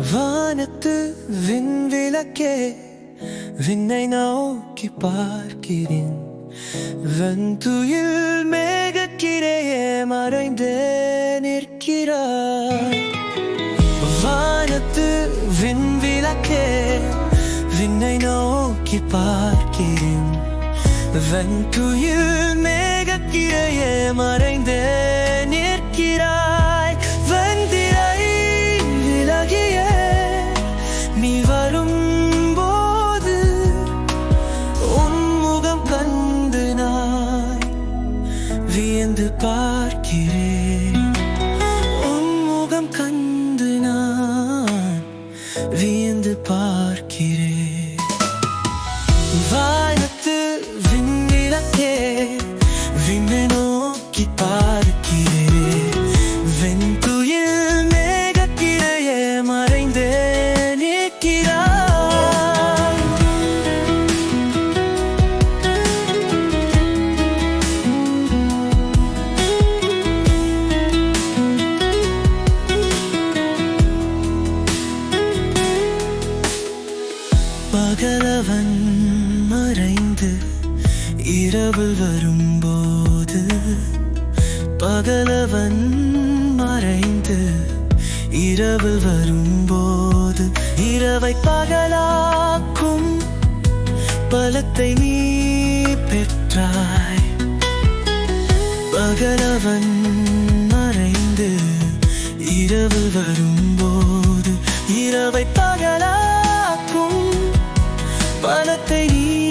வானத்து விண்விளக்கே விண்ணை நோக்கி பார்க்கிறேன். வெந்துயில் மேகக்கிரையே மறைந்தே நிற்கிறாய் வானத்து விண்விளக்கே விண்ணை நோக்கி பார்க்கிறேன். வெந்துயில் மேகக்கிரையே மறைந்தே வியந்து பார்க்கிறேன். உன்முகம் கண்டு நான் வியந்து பார்க்கிறேன். வானத்து விண்ணிலத்தே விண்ணை நோக்கி பார்க்கிறேன் இரவு வரும்போது பகலவன் மறைந்து இரவு வரும்போது இரவை பகலாக்கும் பலத்தை நீ பெற்றாய். பகலவன் மறைந்து இரவு வரும்போது இரவை பகலாக்கும் பலத்தை நீ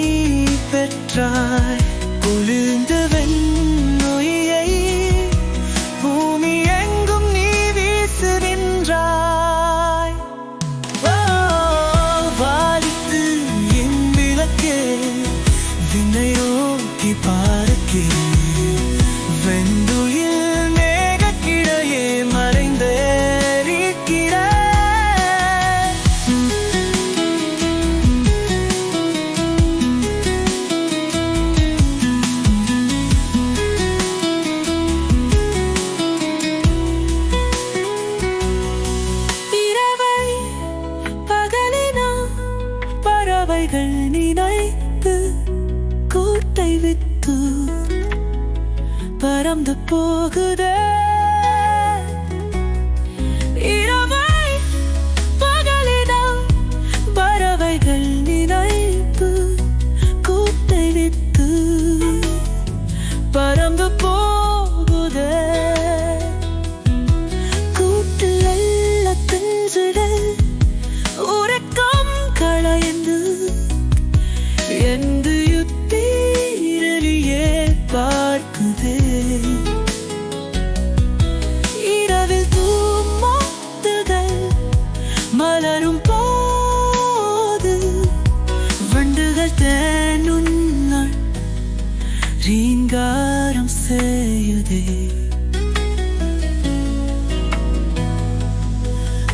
பெற்றாய் குளிர்ந்த வெண்ணொய்யை பூமி எங்கும் நீ வீசுகின்றாய் ஓ, வாடித்து என் விளக்கே வினையோக்கி பார்க்கிறேன் பறந்து போகுதே. இரவை பகலினா பறவைகள் நினைத்து கூட்டை விட்டு பறந்து ரீங்காரம் செய்யுதே.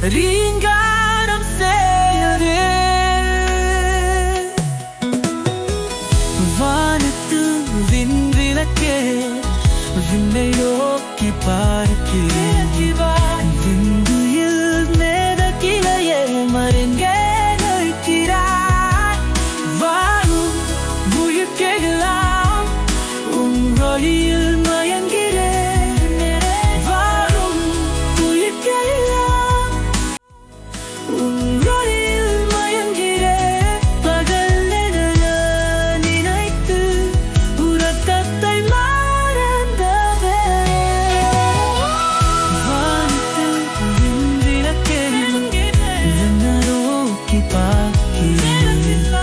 ரீங்காரம் செய்யுதே. வானத்து விண்விளக்கே விண்ணை நோக்கி பார்க்கிறேன். nakikipag-ibig